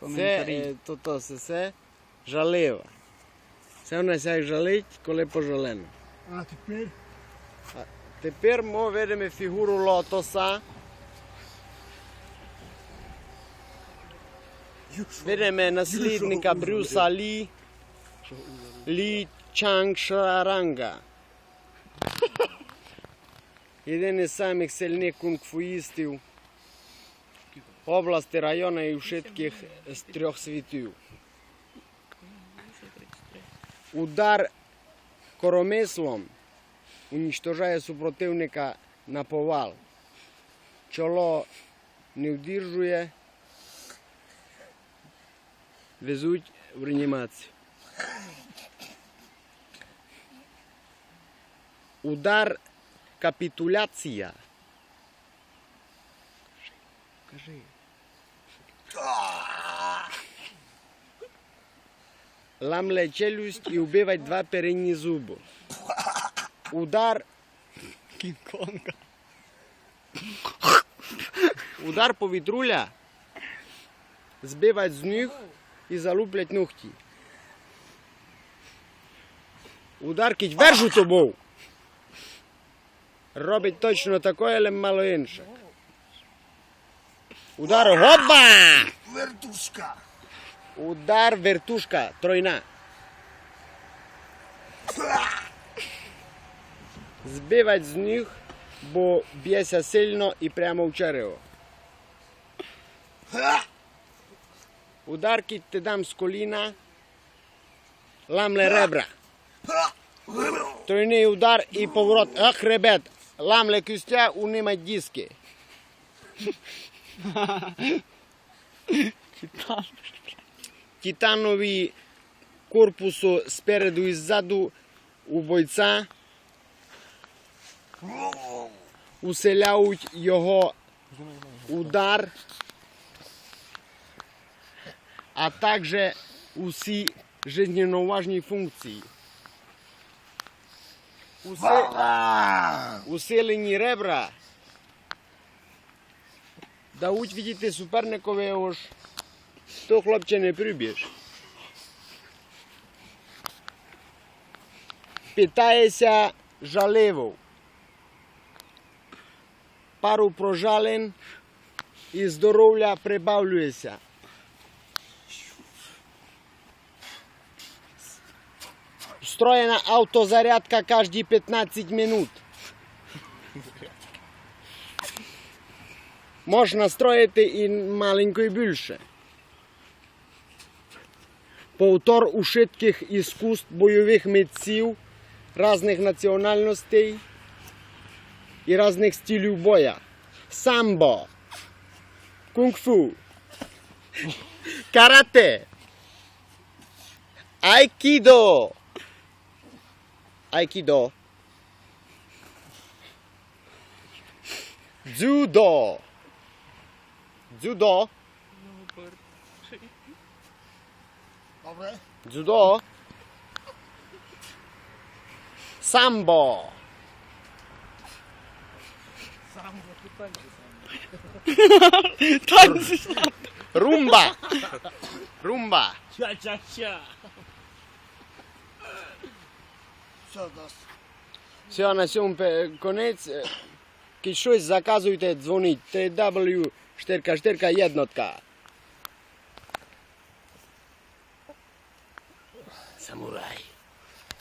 Це Коментарі. е, то, то се, се жалива. Це вона ся жалить, коли пожалено. А тепер Тепер ми видимо фігуру лотоса. Видимо наслідника Брюса Лі, Лі Чанг Шаранга. Один із самих сильних кунг-фуїстів області, району і всіх з трьох світів. Удар коромислом уничтожає супротивника на повал. Чоло не вдержує, везуть в реанімацію. Удар капітуляція. Кажи. Ламле челюсть і вбивать два передні зуби. Удар Кінг-Конга. Удар повітруля збивать з ніг і залуплять ногті. Удар кить вержу тобою. Робить точно таке, але мало інше. Удар гоба! вертушка. Удар вертушка тройна. Збивать з ніг, бо б'ється сильно і прямо в черево. Удар кить ти дам з коліна, ламле ребра. Тройний удар і поворот. Ах, хребет. Ламле кюстя, унимать диски. Титан. Титанові корпусу спереду і ззаду у бойця уселяють його удар, а також усі жизненно функції. Усе- Усилені ребра дають видіти суперникові ось то хлопче не прибіж. Питається жаливо. Пару прожалин і здоров'я прибавлюється. Встроєна автозарядка кожні 15 минут. Можна строїти і маленько і більше. Повтор ушитких іскусств бойових митців різних національностей і різних стилів боя. Самбо, кунг-фу, карате, айкідо, айкідо, дзюдо, дзюдо, Dobre. Judo. Sambo. Sambo, ti tančiš. tančiš. Rumba. Rumba. Ča, ča, ča. Все, доста. Все, на сьому конець. Якщо щось заказуйте, дзвоніть. 3W, 4 4 1 samurai.